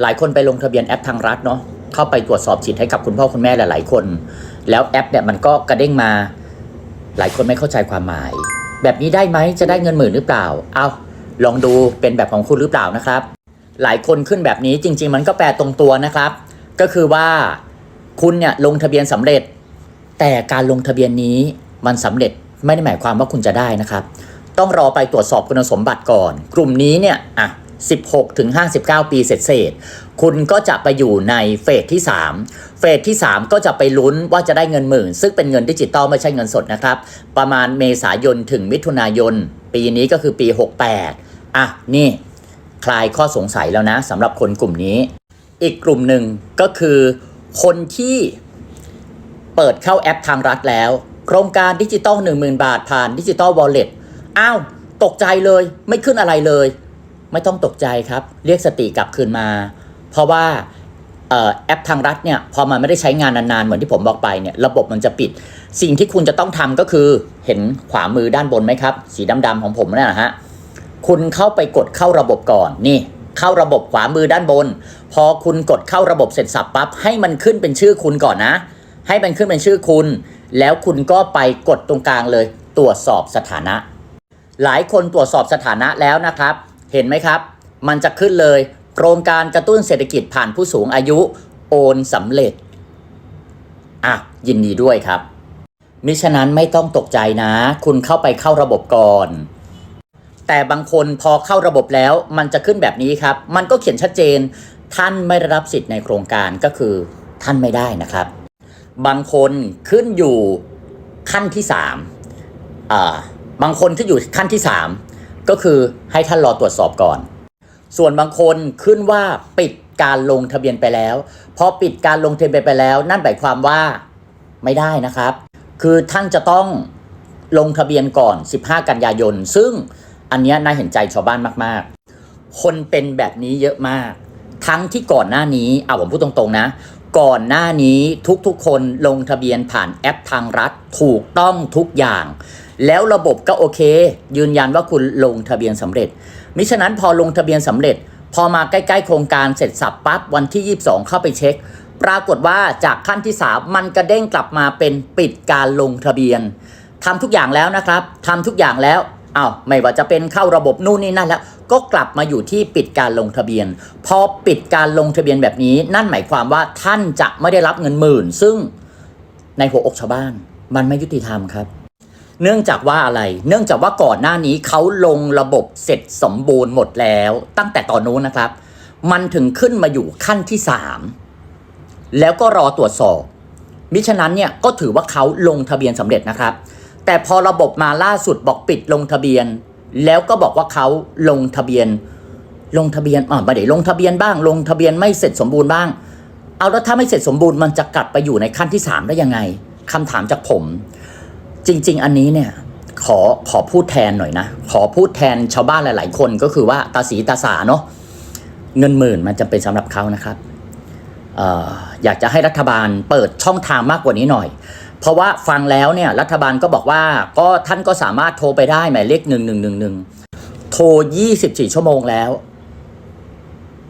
หลายคนไปลงทะเบียนแอปทางรัฐเนาะเข้าไปตรวจสอบสิทธิ์ให้กับคุณพ่อคุณแม่หลาย ๆ คน แล้วแอปเนี่ยมันก็กระเด้งมา หลายคนไม่เข้าใจความหมาย แบบนี้ได้ไหมจะได้เงินหมื่นหรือเปล่า เอาลองดูเป็นแบบของคุณหรือเปล่านะครับ หลายคนขึ้นแบบนี้จริง ๆ มันก็แปลตรงตัวนะครับ ก็คือว่าคุณเนี่ยลงทะเบียนสำเร็จ แต่การลงทะเบียนนี้มันสำเร็จไม่ได้หมายความว่าคุณจะได้นะครับ ต้องรอไปตรวจสอบคุณสมบัติก่อน กลุ่มนี้เนี่ยอะ 16ถึง59 ปีเสร็จเสร็จๆคุณก็จะไปอยู่ในเฟสที่ 3 เฟสที่ 3 ก็จะไปลุ้นว่าจะได้เงินหมื่น ซึ่งเป็นเงินดิจิตอลไม่ใช่เงินสดนะครับ ประมาณเมษายนถึงมิถุนายน ปีนี้ก็คือปี 68 อะ นี่คลายข้อสงสัยแล้วนะสำหรับคนกลุ่มนี้ อีกกลุ่มหนึ่งก็คือคนที่เปิดเข้าแอปทางรัฐแล้ว โครงการดิจิตอล10,000 บาทผ่านดิจิตอลวอลเล็ตอ้าว ตกใจเลยไม่ขึ้นอะไรเลย ไม่ต้องตกใจครับ เรียกสติกลับคืนมา เพราะว่าออแอปทางรัฐเนี่ยพอมันไม่ได้ใช้งานนานๆ เหมือนที่ผมบอกไปเนี่ยระบบมันจะปิด สิ่งที่คุณจะต้องทำก็คือเห็นขวามือด้านบนไหมครับ สีดำๆของผมเนี่ยนะฮะคุณเข้าไปกดเข้าระบบก่อนนี่ เข้าระบบขวามือด้านบน พอคุณกดเข้าระบบเสร็จสับปั๊บให้มันขึ้นเป็นชื่อคุณก่อนนะ ให้มันขึ้นเป็นชื่อคุณ แล้วคุณก็ไปกดตรงกลางเลย ตรวจสอบสถานะ หลายคนตรวจสอบสถานะแล้วนะครับ เห็นไหมครับ มันจะขึ้นเลย โครงการกระตุ้นเศรษฐกิจผ่านผู้สูงอายุโอนสำเร็จ อะ ยินดีด้วยครับ มิฉะนั้นไม่ต้องตกใจนะ คุณเข้าไปเข้าระบบก่อน แต่บางคนพอเข้าระบบแล้ว มันจะขึ้นแบบนี้ครับ มันก็เขียนชัดเจน ท่านไม่ได้รับสิทธิ์ในโครงการก็คือ ท่านไม่ได้นะครับ บางคนขึ้นอยู่ขั้นที่สามอ่าบางคนขึ้นอยู่ขั้นที่สาม ก็คือให้ท่านรอตรวจสอบก่อน ส่วนบางคนขึ้นว่าปิดการลงทะเบียนไปแล้วพอปิดการลงทะเบียนไปแล้ว นั่นหมายความว่าไม่ได้นะครับ คือท่านจะต้องลงทะเบียนก่อน 15 กันยายน ซึ่งอันนี้น่าเห็นใจชาวบ้านมากๆ คนเป็นแบบนี้เยอะมาก ทั้งที่ก่อนหน้านี้เอาผมพูดตรงๆนะ ก่อนหน้านี้ทุกๆคนลงทะเบียนผ่านแอปทางรัฐถูกต้องทุกอย่าง แล้วระบบก็โอเค ยืนยันว่าคุณลงทะเบียนสำเร็จ มิฉะนั้นพอลงทะเบียนสำเร็จ พอมาใกล้ๆ โครงการเสร็จสับปั๊บวันที่ 22 เข้าไปเช็ค ปรากฏว่าจากขั้นที่ 3 มันกระเด้งกลับมาเป็นปิดการลงทะเบียนทำทุกอย่างแล้วนะครับทำทุกอย่างแล้วอ้าวไม่ว่าจะเป็นเข้าระบบนู่นนี่นั่นแล้วก็กลับมาอยู่ที่ปิดการลงทะเบียน พอปิดการลงทะเบียนแบบนี้ นั่นหมายความว่าท่านจะไม่ได้รับเงินหมื่น ซึ่งในหัวอกชาวบ้าน มันไม่ยุติธรรมครับ เนื่องจากว่าอะไร เนื่องจากว่าก่อนหน้านี้เขาลงระบบเสร็จสมบูรณ์หมดแล้ว ตั้งแต่ตอนนู้นนะครับ มันถึงขึ้นมาอยู่ขั้นที่ 3 แล้วก็รอตรวจสอบ มิฉะนั้นเนี่ยก็ถือว่าเขาลงทะเบียนสำเร็จนะครับ แต่พอระบบมาล่าสุดบอกปิดลงทะเบียน แล้วก็บอกว่าเขาลงทะเบียน ลงทะเบียนอ่าไม่ได้ลงทะเบียนบ้าง ลงทะเบียนไม่เสร็จสมบูรณ์บ้าง เอาแล้วถ้าไม่เสร็จสมบูรณ์มันจะกลับไปอยู่ในขั้นที่ 3 ได้ยังไงคำถามจากผม จริง ๆ อันนี้เนี่ยขอขอพูดแทนหน่อยนะ ขอพูดแทนชาวบ้านหลาย ๆ คนก็คือว่าตาสีตาสาเนาะเงินหมื่นมันจำเป็นสำหรับเขานะครับอออยากจะให้รัฐบาลเปิดช่องทางมากกว่านี้หน่อย เพราะว่าฟังแล้วเนี่ยรัฐบาลก็บอกว่าก็ท่านก็สามารถโทรไปได้หมายเลขหนึ่งหนึ่งหนึ่งหนึ่งโทรยี่สิบสี่ชั่วโมงแล้ว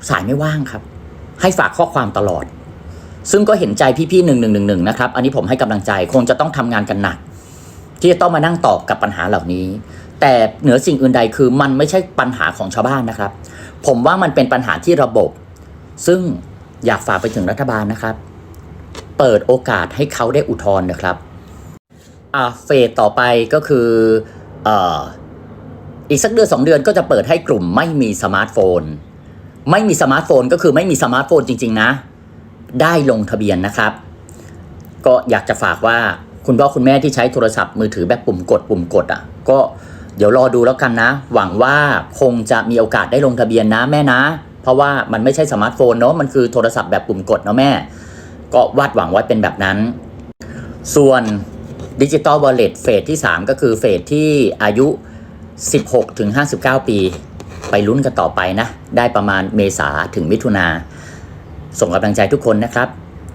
สายไม่ว่างครับ ให้ฝากข้อความตลอด ซึ่งก็เห็นใจพี่ๆหนึ่งหนึ่งหนึ่งหนึ่งนะครับ อันนี้ผมให้กำลังใจคงจะต้องทำงานกันหนัก ที่จะต้องมานั่งตอบกับปัญหาเหล่านี้ แต่เหนือสิ่งอื่นใดคือมันไม่ใช่ปัญหาของชาวบ้านนะครับ ผมว่ามันเป็นปัญหาที่ระบบ ซึ่งอยากฝากไปถึงรัฐบาลนะครับ เปิดโอกาสให้เขาได้อุทธรณ์นะครับอ่าเฟสต่อไปก็คือเอ่ออีกสักเดือนสองเดือนก็จะเปิดให้กลุ่มไม่มีสมาร์ทโฟน ไม่มีสมาร์ทโฟนก็คือไม่มีสมาร์ทโฟนจริง ๆ นะ ได้ลงทะเบียนนะครับ ก็อยากจะฝากว่า คุณพ่อคุณแม่ที่ใช้โทรศัพท์มือถือแบบปุ่มกดปุ่มกดอะ ก็เดี๋ยวรอดูแล้วกันนะ หวังว่าคงจะมีโอกาสได้ลงทะเบียนนะแม่นะ เพราะว่ามันไม่ใช่สมาร์ทโฟนเนาะมันคือโทรศัพท์แบบปุ่มกดเนาะแม่ ก็วาดหวังไว้เป็นแบบนั้น ส่วนดิจิตอลวอลเล็ตเฟสที่ 3 ก็คือเฟสที่อายุ 16ถึง59 ปี ไปลุ้นกันต่อไปนะ ได้ประมาณเมษาถึงมิถุนาส่งกำลังใจทุกคนนะครับ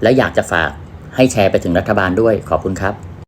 และอยากจะฝาก ให้แชร์ไปถึงรัฐบาลด้วยขอบคุณครับ